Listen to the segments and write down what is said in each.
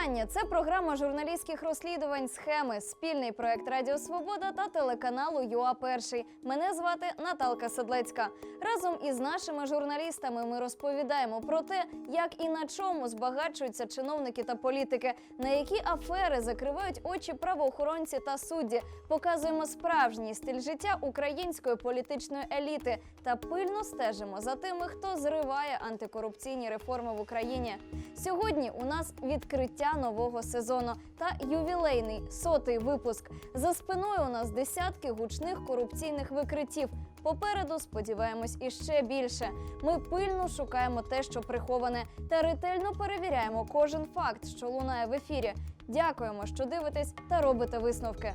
Вітання! Це програма журналістських розслідувань схеми, спільний проект Радіо Свобода та телеканалу ЮА Перший. Мене звати Наталка Седлецька. Разом із нашими журналістами ми розповідаємо про те, як і на чому збагачуються чиновники та політики, на які афери закривають очі правоохоронці та судді. Показуємо справжній стиль життя української політичної еліти та пильно стежимо за тими, хто зриває антикорупційні реформи в Україні. Сьогодні у нас відкриття нового сезону та ювілейний сотий випуск. За спиною у нас десятки гучних корупційних викриттів. Попереду сподіваємось іще більше. Ми пильно шукаємо те, що приховане, та ретельно перевіряємо кожен факт, що лунає в ефірі. Дякуємо, що дивитесь та робите висновки.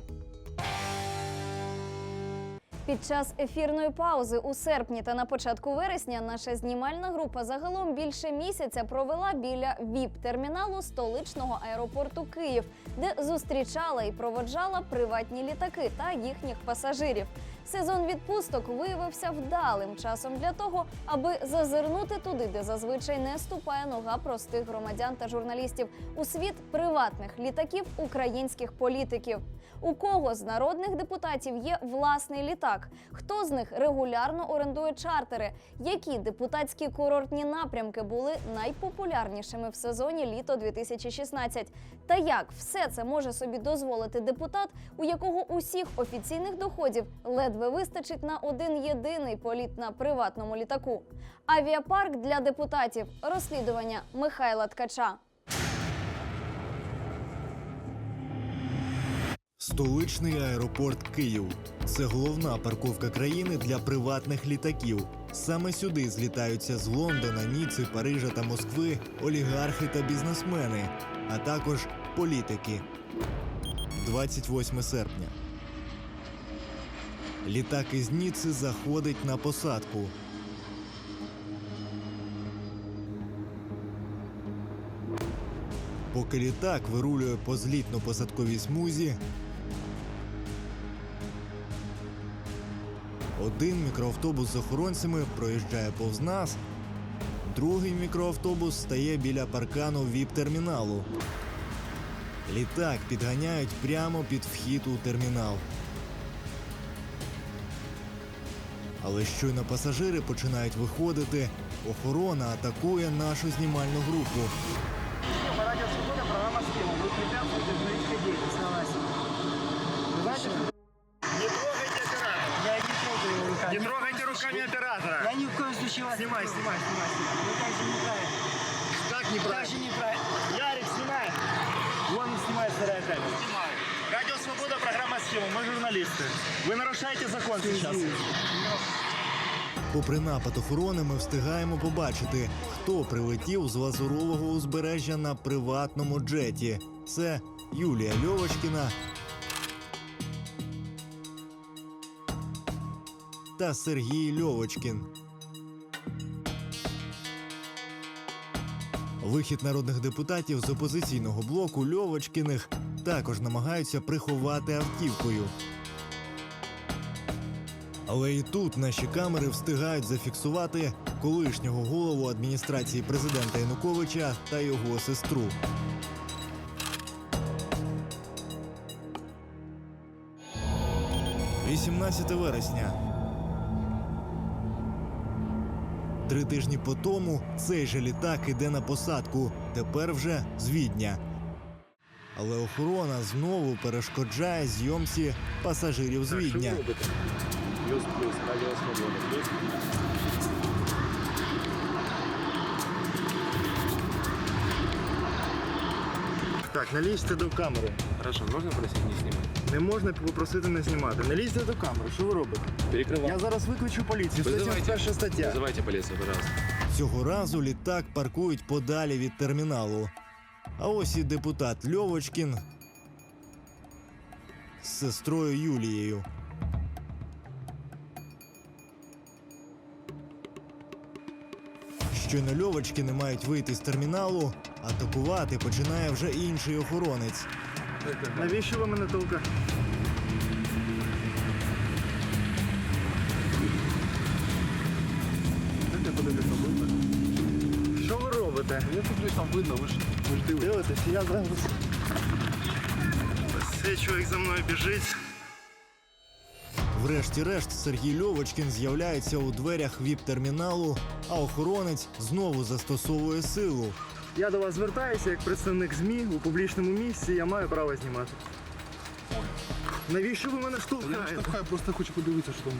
Під час ефірної паузи у серпні та на початку вересня наша знімальна група загалом більше місяця провела біля ВІП-терміналу столичного аеропорту Київ, де зустрічала і проводжала приватні літаки та їхніх пасажирів. Сезон відпусток виявився вдалим часом для того, аби зазирнути туди, де зазвичай не ступає нога простих громадян та журналістів у світ приватних літаків українських політиків. У кого з народних депутатів є власний літак? Хто з них регулярно орендує чартери? Які депутатські курортні напрямки були найпопулярнішими в сезоні літо 2016? Та як все це може собі дозволити депутат, у якого усіх офіційних доходів ледве вистачить на один єдиний політ на приватному літаку? Авіапарк для депутатів. Розслідування Михайла Ткача. Столичний аеропорт Київ це головна парковка країни для приватних літаків. Саме сюди злітаються з Лондона, Ніци, Парижа та Москви олігархи та бізнесмени, а також політики. 28 серпня. Літак із Ніци заходить на посадку. Поки літак вирулює по злітно-посадковій смузі, Один мікроавтобус з охоронцями проїжджає повз нас, другий мікроавтобус стає біля паркану ВІП-терміналу. Літак підганяють прямо під вхід у термінал. Але щойно пасажири починають виходити, охорона атакує нашу знімальну групу. По радио «Свобода» программа «Схема». Вы препятствуете журналистской деятельности на нас. Вы знаете, Не трогайте оператора. я не трогаю его руками. Не трогайте руками оператора. Я ни в коем случае вас Снимай, не трогаю. снимай, снимай, снимай. Вы так же неправильно. Как Так неправильно? же неправильно. Ярик, снимай. Вон снимает вторая камера. Снимаю. Радио Свобода, программа «Схема». Мы журналисты. Вы нарушаете закон сейчас. Попри напад охорони, ми встигаємо побачити, хто прилетів з лазурового узбережжя на приватному джеті. Це Юлія Льовочкіна та Сергій Льовочкін. Вихід народних депутатів з опозиційного блоку Льовочкіних також намагаються приховати автівкою. Але і тут наші камери встигають зафіксувати колишнього голову адміністрації президента Януковича та його сестру. «18 вересня. Три тижні по тому цей же літак іде на посадку. Тепер вже з Відня Але охорона знову перешкоджає зйомці пасажирів з Відня. Плюс, плюс, радио Свобода. Плюс. Так, не лізьте до камери. Хорошо, можно просить не снимать? Не можна попросити не знімати. Не лізьте до камери. Що ви робите? Перекрывай. Я зараз викличу поліцію. Визивайте. 171 стаття. Вызывайте полицию, пожалуйста. Цього разу літак паркують подалі від терміналу. А ось і депутат Льовочкін з сестрою Юлією. Щойно льовочки не мають вийти з терміналу, атакувати починає вже інший охоронець. Навіщо ви мене толка? Я тут там видно, ви ж, ви ж дивитесь. Дивитесь, я зараз. Цей чоловік за мною біжить. Врешті-решт Сергій Льовочкін з'являється у дверях віп-терміналу, а охоронець знову застосовує силу. Я до вас звертаюся як представник ЗМІ у публічному місці, я маю право знімати. Навіщо ви мене Я штовхаєте? штовхаю, просто хочу подивитися, що там.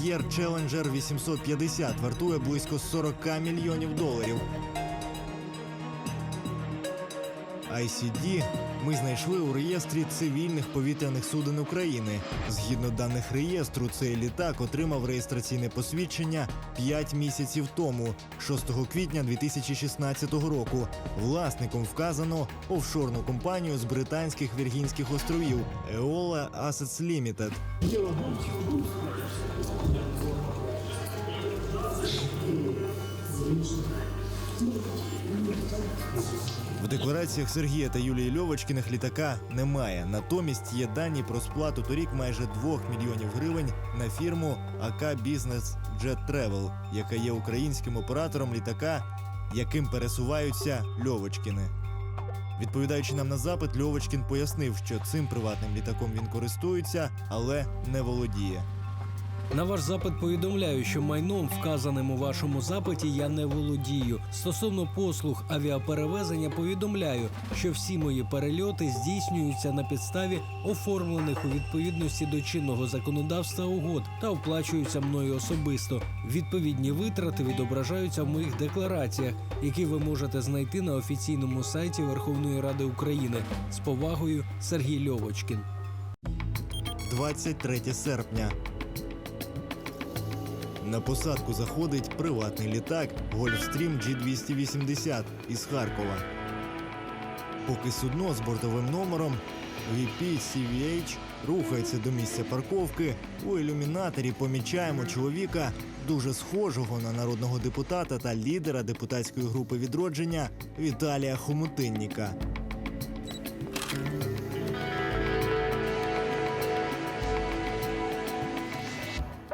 Бомбард'єр Challenger 850 вартує близько 40 мільйонів доларів. ICD ми знайшли у реєстрі цивільних повітряних суден України. Згідно даних реєстру, цей літак отримав реєстраційне посвідчення 5 місяців тому, 6 квітня 2016 року. Власником вказано офшорну компанію з британських Віргінських островів Eola Assets Limited. В деклараціях Сергія та Юлії Льовочкіних літака немає. Натомість є дані про сплату торік майже 2 мільйонів гривень на фірму АК Бізнес Jet Travel, яка є українським оператором літака, яким пересуваються Льовочкіни. Відповідаючи нам на запит, Льовочкін пояснив, що цим приватним літаком він користується, але не володіє. На ваш запит повідомляю, що майном, вказаним у вашому запиті, я не володію. Стосовно послуг авіаперевезення, повідомляю, що всі мої перельоти здійснюються на підставі оформлених у відповідності до чинного законодавства угод та оплачуються мною особисто. Відповідні витрати відображаються в моїх деклараціях, які ви можете знайти на офіційному сайті Верховної Ради України. З повагою Сергій Льовочкін. 23 серпня. На посадку заходить приватний літак Gulfstream G280 із Харкова. Поки судно з бортовим номером VP-CVH рухається до місця парковки, у ілюмінаторі помічаємо чоловіка, дуже схожого на народного депутата та лідера депутатської групи відродження Віталія Хомутинніка.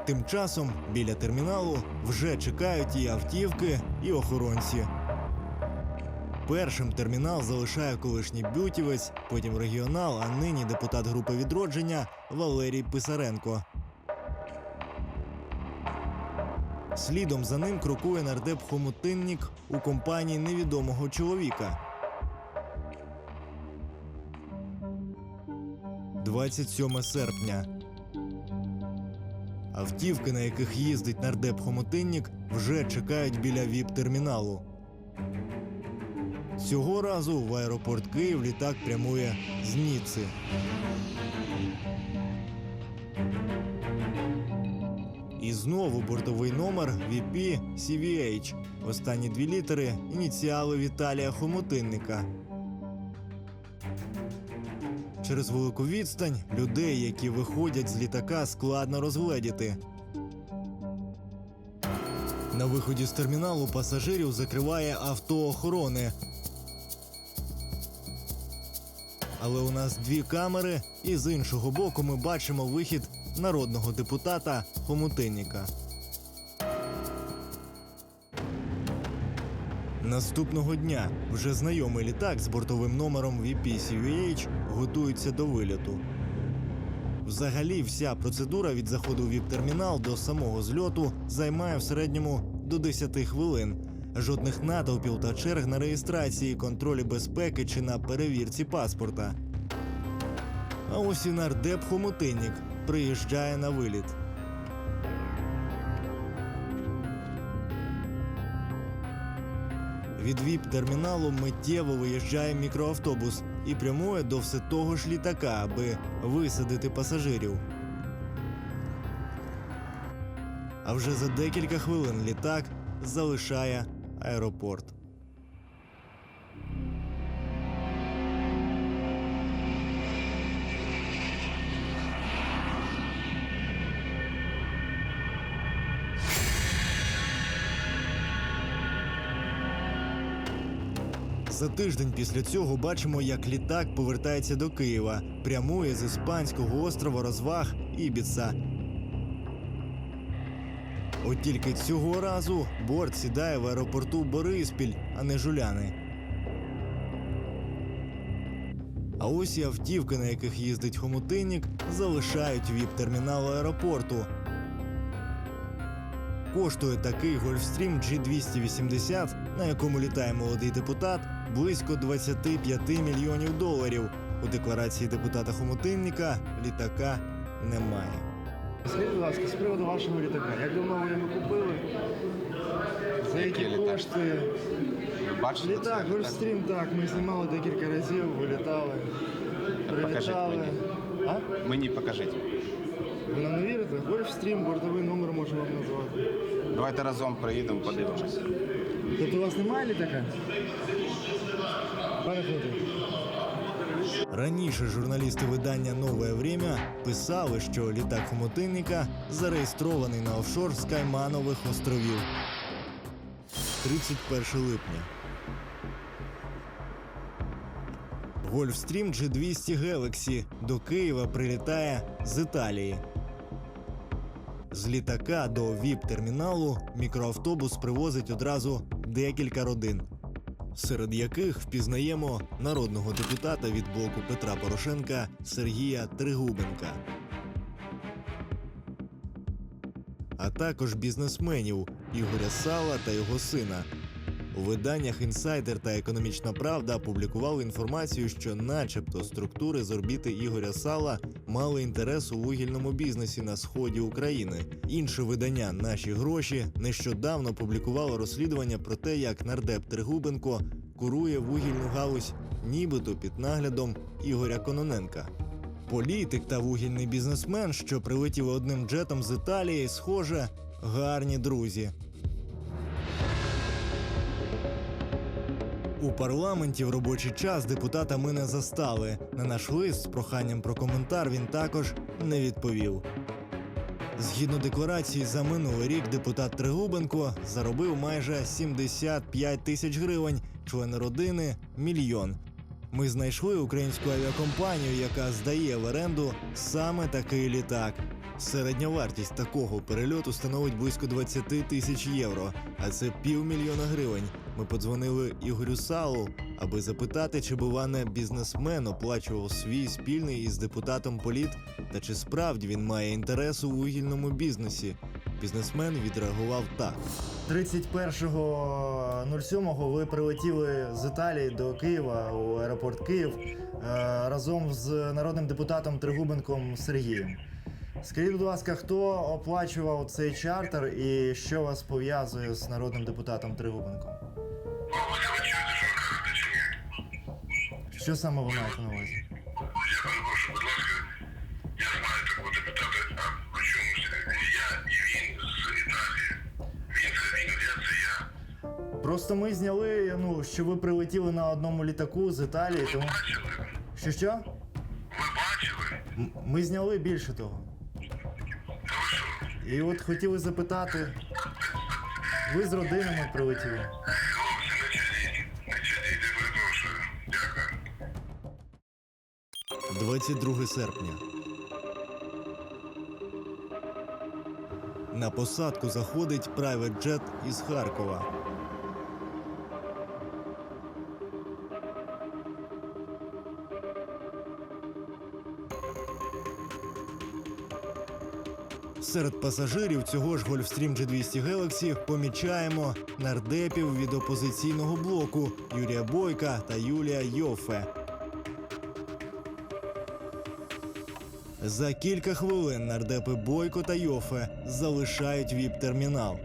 Тим часом біля терміналу вже чекають і автівки, і охоронці. Першим термінал залишає колишній бютівець, потім регіонал, а нині депутат групи відродження Валерій Писаренко. Слідом за ним крокує нардеп Хомутиннік у компанії невідомого чоловіка. 27 серпня. Автівки, на яких їздить нардеп Хомотиннік, вже чекають біля ВІП-терміналу. Цього разу в аеропорт Київ літак прямує з Ніци. І знову бортовий номер VP CVH. Останні дві літери ініціали Віталія Хомотинника. Через велику відстань людей, які виходять з літака, складно розгледіти. На виході з терміналу пасажирів закриває авто охорони. Але у нас дві камери, і з іншого боку ми бачимо вихід народного депутата Хомутинніка. Наступного дня вже знайомий літак з бортовим номером VP-CVH готується до вильоту. Взагалі, вся процедура від заходу в ВІП-термінал до самого зльоту займає в середньому до 10 хвилин. Жодних натовпів та черг на реєстрації, контролі безпеки чи на перевірці паспорта. А ось і нардеп Хомутиннік приїжджає на виліт. Від ВІП-терміналу миттєво виїжджає мікроавтобус і прямує до все того ж літака, аби висадити пасажирів. А вже за декілька хвилин літак залишає аеропорт. За тиждень після цього бачимо, як літак повертається до Києва, прямує з іспанського острова розваг Ібіца. От тільки цього разу борт сідає в аеропорту Бориспіль, а не Жуляни. А ось і автівки, на яких їздить хомутинник, залишають віп-термінал аеропорту. Коштує такий Гольфстрім G280, на якому літає молодий депутат, близько 25 мільйонів доларів. У декларації депутата Хомутинника літака немає. Скажіть, будь ласка, з приводу вашого літака. Як давно ви його купили? За які кошти? Ви бачили Літак. Гольфстрім, так, ми знімали декілька разів, вилітали, покажіть прилітали. мені. А? Мені покажіть. Ви нам не вірите? Гольфстрім, бортовий номер можу вам назвати. Давайте разом приїдемо, подивимося. Тобто у вас немає літака? Дмитро, Раніше журналісти видання Нове Время писали, що літак Хомутинника зареєстрований на офшор з Кайманових островів. 31 липня. Гольфстрім G200 Galaxy до Києва прилітає з Італії. З літака до ВІП-терміналу мікроавтобус привозить одразу декілька родин серед яких впізнаємо народного депутата від блоку Петра Порошенка Сергія Тригубенка. А також бізнесменів Ігоря Сала та його сина. У виданнях Інсайдер та Економічна Правда публікували інформацію, що, начебто, структури з орбіти Ігоря Сала мали інтерес у вугільному бізнесі на сході України. Інше видання Наші гроші нещодавно публікувало розслідування про те, як нардеп Тригубенко курує вугільну галузь, нібито під наглядом Ігоря Кононенка. Політик та вугільний бізнесмен, що прилетіли одним джетом з Італії, схоже, гарні друзі. У парламенті в робочий час депутата ми не застали. На наш лист з проханням про коментар він також не відповів. Згідно декларації, за минулий рік депутат Тригубенко заробив майже 75 тисяч гривень, члени родини мільйон. Ми знайшли українську авіакомпанію, яка здає в оренду саме такий літак. Середня вартість такого перельоту становить близько 20 тисяч євро, а це півмільйона гривень. Ми подзвонили Ігорю Салу, аби запитати, чи буване бізнесмен оплачував свій спільний із депутатом політ, та чи справді він має інтерес у вугільному бізнесі. Бізнесмен відреагував так: 31.07 ви прилетіли з Італії до Києва у аеропорт Київ е, разом з народним депутатом Тригубенком Сергієм. Скажіть, будь ласка, хто оплачував цей чартер і що вас пов'язує з народним депутатом Тригубенком? Що саме ви маєте на увазі? Я перепрошую, будь ласка, я знаю такого депутата, а я і він з Італії. Він це він, я це я. Просто ми зняли, ну, що ви прилетіли на одному літаку з Італії, тому. Бачили? Що що? Ви бачили? М- Ми зняли більше того. Та ви що? І от хотіли запитати. Ви з родинами прилетіли. 22 серпня. На посадку заходить private джет із Харкова. Серед пасажирів цього ж Gulfstream G200 Galaxy помічаємо нардепів від опозиційного блоку Юрія Бойка та Юлія Йофе. За кілька хвилин нардепи Бойко та Йофе залишають віп-термінал.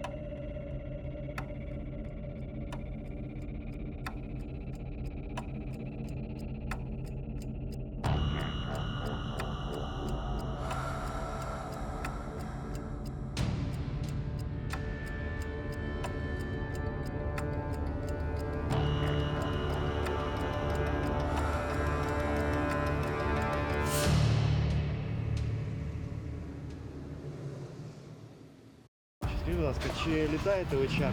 Ласка, чи літаєте?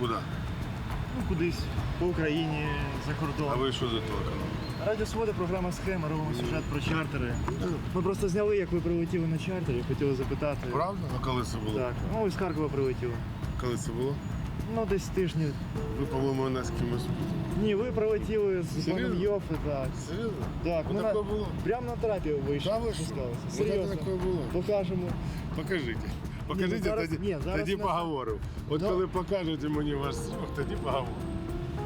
Куда? Ну, кудись, по Україні, за кордон. А ви що за телеканал? Радіо Свобода, програма схема, робимо сюжет про чартери. Ми просто зняли, як ви прилетіли на чартері, хотіли запитати. Правда? А коли це було? Так, ну ви з Харкова прилетіли. Коли це було? Ну, десь тижні. Ви, по-моєму, нас кимось. Ні, ви прилетіли з Серйозно? паном Йофи, так. Серйозно? Так, Ну, ми таке на... було? прямо на трапі вийшли. Та ви що? спускалися. Ну, Серйозно. таке було? Покажемо. Покажіть. Покажіть, ну, зараз- тоді, ні, зараз тоді не- поговоримо. От Ну. коли покажете мені ваш срок, тоді поговоримо.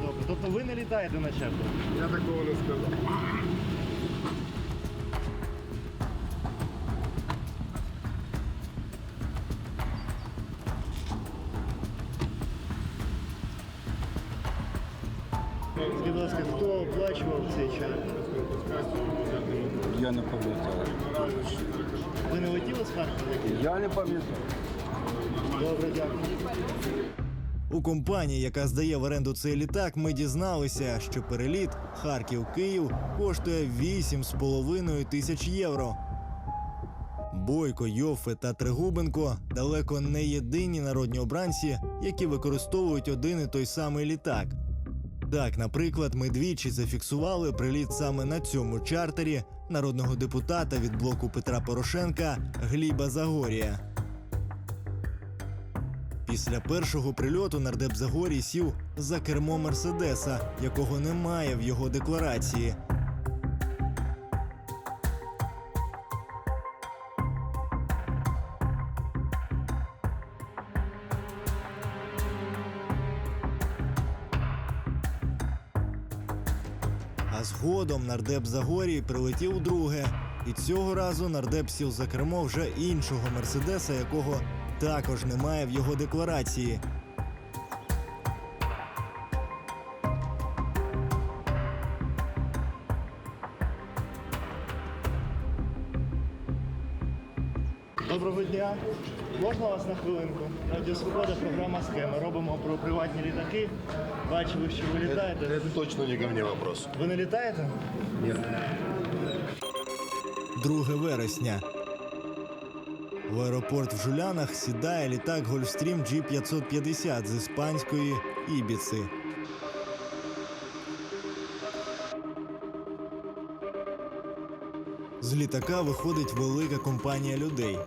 Добре, тобто ви не літаєте на чартер? Я такого не сказав. Ви не летіли з Харкова? Я не пам'ятаю. Добре, дякую. У компанії, яка здає в оренду цей літак, ми дізналися, що переліт Харків-Київ коштує 8,5 тисяч євро. Бойко, Йофе та Тригубенко далеко не єдині народні обранці, які використовують один і той самий літак. Так, наприклад, ми двічі зафіксували приліт саме на цьому чартері народного депутата від блоку Петра Порошенка Гліба Загорія. Після першого прильоту нардеп Загорій сів за кермо Мерседеса, якого немає в його декларації. А згодом нардеп Загорій прилетів удруге. І цього разу нардеп сів за кермо вже іншого мерседеса, якого також немає в його декларації. Можна вас на хвилинку? Радіо Свобода, програма схема. Робимо про приватні літаки. Бачили, що ви літаєте. Это точно не ко мне вопрос. Ви не літаєте? 2 вересня. В аеропорт в Жулянах сідає літак Гольфстрім G550 з іспанської Ібіци. З літака виходить велика компанія людей.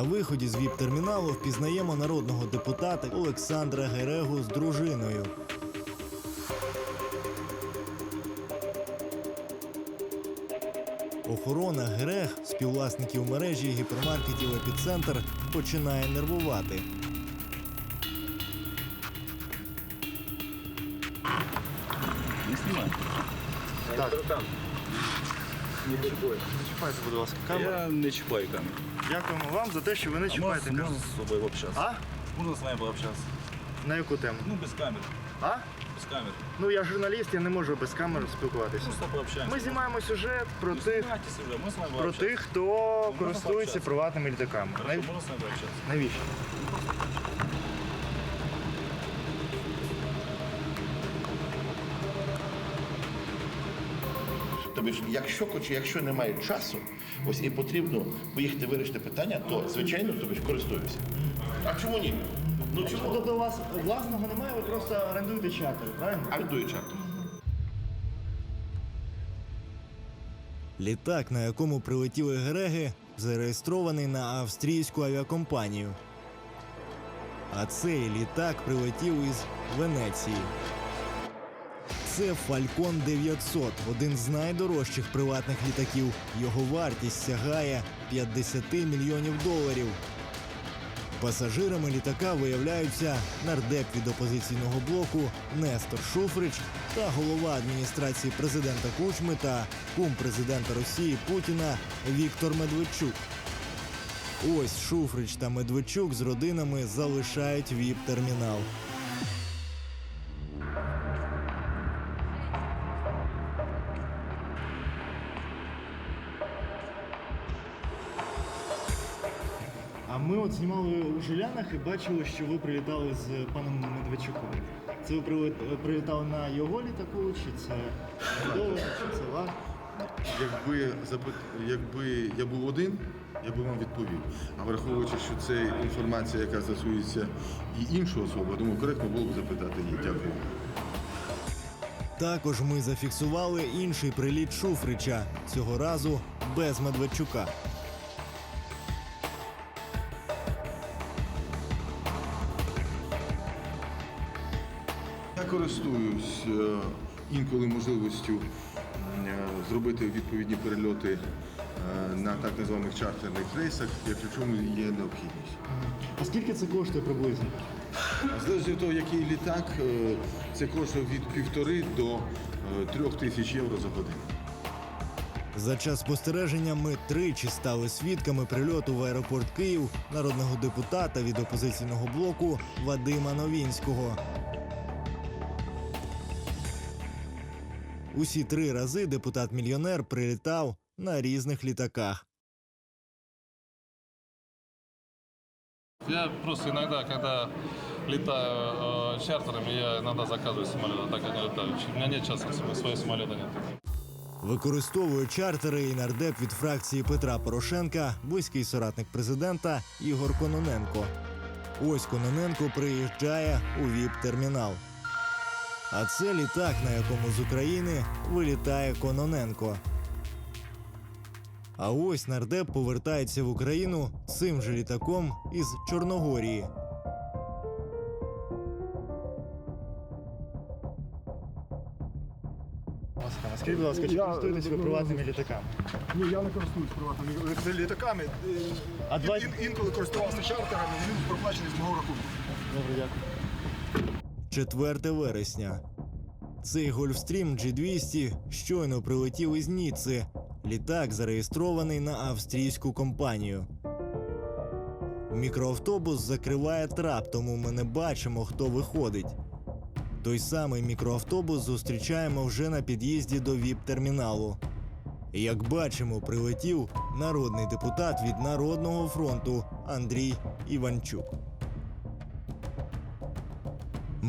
На виході з ВІП-терміналу впізнаємо народного депутата Олександра Герегу з дружиною. Охорона Грех, співвласників мережі гіпермаркетів Епіцентр, починає нервувати. Чіпайте, будь ласка, камеру. Я не чіпаю камеру. Дякуємо вам за те, що ви не чіпаєте Можна з тобою пообщатися? А? Можна з вами пообщатися? На яку тему? Ну, без камер. А? Без камер. Ну я журналіст, я не можу без камери спілкуватися. Просто пообщаємося. Ми знімаємо сюжет про Ну, тих, знімайтеся вже, ми з вами про пообщаємося. тих, хто користується пообщатися. приватними літаками. Хорошо, Нав- можна з вами пообщатися. Навіщо? Тобто, ж, якщо хоч, якщо немає часу, ось і потрібно поїхати вирішити питання, то звичайно тобі користуюся. А чому ні? Ну чому? Тобто у вас власного немає, ви просто орендуєте чартер, правильно? Ардую чартом. Літак, на якому прилетіли Гереги, зареєстрований на австрійську авіакомпанію. А цей літак прилетів із Венеції. Це Falcon 900, один з найдорожчих приватних літаків. Його вартість сягає 50 мільйонів доларів. Пасажирами літака виявляються нардеп від опозиційного блоку Нестор Шуфрич та голова адміністрації президента Кучми та кум президента Росії Путіна Віктор Медведчук. Ось Шуфрич та Медведчук з родинами залишають ВІП-термінал. Знімали у Жилянах і бачили, що ви прилітали з паном Медведчуком. Це ви прили- прилітали на його літаку, чи це Довго, чи це Лак? Якби запит, якби я був один, я би вам відповів. А враховуючи, що це інформація, яка стосується і іншої особи, думаю, коректно було б запитати її. Дякую. Також ми зафіксували інший приліт Шуфрича, цього разу без Медведчука. Користуюсь е, інколи можливістю е, зробити відповідні перельоти е, на так званих чартерних рейсах, якщо в чому є необхідність. А скільки це коштує приблизно? Залежно від того, який літак, це коштує від півтори до трьох тисяч євро за годину. За час спостереження ми тричі стали свідками прильоту в аеропорт Київ народного депутата від опозиційного блоку Вадима Новінського. Усі три рази депутат-мільйонер прилітав на різних літаках. Я просто иногда, когда летаю э, чартерами, я иногда заказываю самолет, а так я не летаю. У меня нет сам- своего самолета нет. Використовує чартери і нардеп від фракції Петра Порошенка, близький соратник президента Ігор Кононенко. Ось Кононенко приїжджає у ВІП-термінал. А це літак, на якому з України вилітає Кононенко. А ось нардеп повертається в Україну цим же літаком із Чорногорії. Скажіть, будь ласка, чи користуєтесь ви приватними літаками? Ні, я не користуюсь приватними літаками. А два- інколи користувався чартерами, він проплачений з мого рахунку. Добре, дякую. 4 вересня. Цей Гольфстрім G200 щойно прилетів із Ніцци. Літак зареєстрований на австрійську компанію. Мікроавтобус закриває трап, тому ми не бачимо, хто виходить. Той самий мікроавтобус зустрічаємо вже на під'їзді до ВІП-терміналу. Як бачимо, прилетів народний депутат від Народного фронту Андрій Іванчук.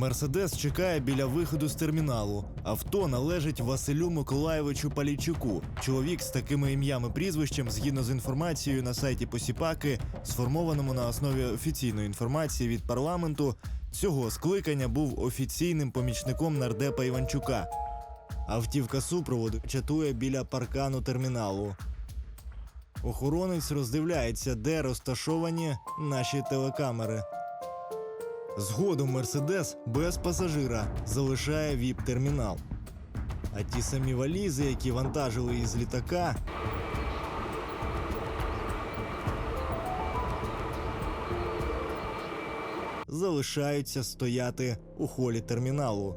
Мерседес чекає біля виходу з терміналу. Авто належить Василю Миколаєвичу Палійчуку. Чоловік з такими ім'ями прізвищем, згідно з інформацією на сайті Посіпаки, сформованому на основі офіційної інформації від парламенту, цього скликання був офіційним помічником нардепа Іванчука. Автівка супроводу чатує біля паркану терміналу. Охоронець роздивляється, де розташовані наші телекамери. Згодом Мерседес без пасажира залишає ВІП-термінал. А ті самі валізи, які вантажили із літака, залишаються стояти у холі терміналу.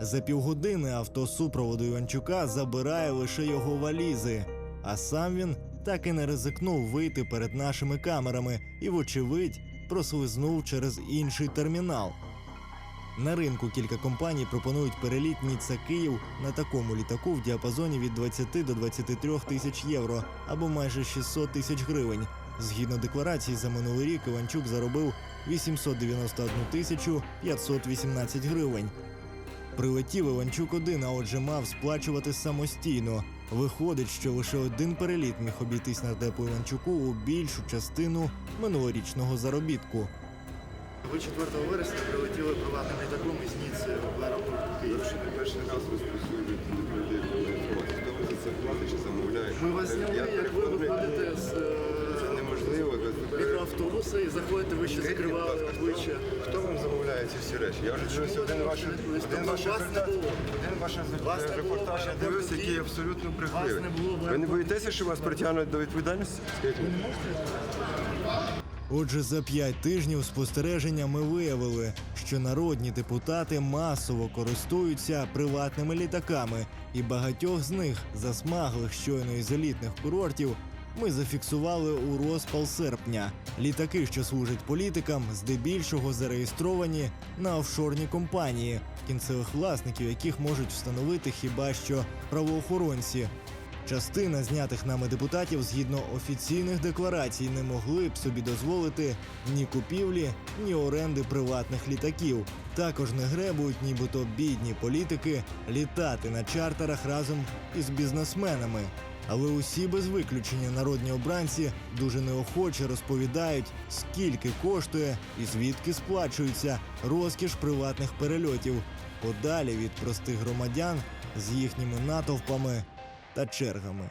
За півгодини авто супроводу Іванчука забирає лише його валізи, а сам він так і не ризикнув вийти перед нашими камерами і, вочевидь, прослизнув через інший термінал. На ринку кілька компаній пропонують переліт Ніцца Київ на такому літаку в діапазоні від 20 до 23 тисяч євро або майже 600 тисяч гривень. Згідно декларації, за минулий рік Іванчук заробив 891 тисячу 518 гривень. Прилетів Іванчук один, а отже мав сплачувати самостійно. Виходить, що лише один переліт міг обійтись нардепу Іванчуку у більшу частину минулорічного заробітку. Ви 4 вересня прилетіли приватним літаком із Ніцци в аеропорт Якщо не перший раз розпрацюють людей Хто ви за це платить чи замовляє? Ми вас зняли, як ви виходите з Е, і заходите, ви ще закривали обличчя. Хто вам замовляє ці всі речі? Я вже дивився один ваш один ваш ваш репортаж. Я дивився, який абсолютно брехливий. не було Ви не боїтеся, що вас притягнуть до відповідальності? Скажіть мені. Отже, за п'ять тижнів спостереження ми виявили, що народні депутати масово користуються приватними літаками, і багатьох з них, засмаглих щойно із елітних курортів, ми зафіксували у розпал серпня. Літаки, що служать політикам, здебільшого зареєстровані на офшорні компанії, кінцевих власників яких можуть встановити хіба що правоохоронці. Частина знятих нами депутатів згідно офіційних декларацій не могли б собі дозволити ні купівлі, ні оренди приватних літаків. Також не гребують, нібито бідні політики, літати на чартерах разом із бізнесменами. Але усі без виключення народні обранці дуже неохоче розповідають, скільки коштує і звідки сплачується розкіш приватних перельотів подалі від простих громадян з їхніми натовпами та чергами.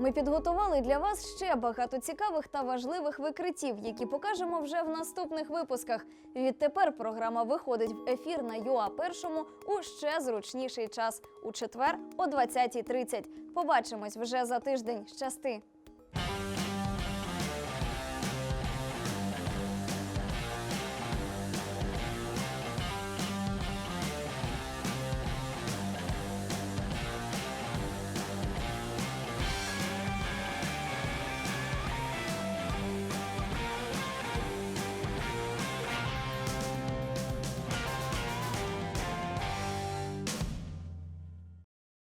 Ми підготували для вас ще багато цікавих та важливих викриттів, які покажемо вже в наступних випусках. Відтепер програма виходить в ефір на ЮА першому у ще зручніший час у четвер о 20.30. Побачимось вже за тиждень. Щасти!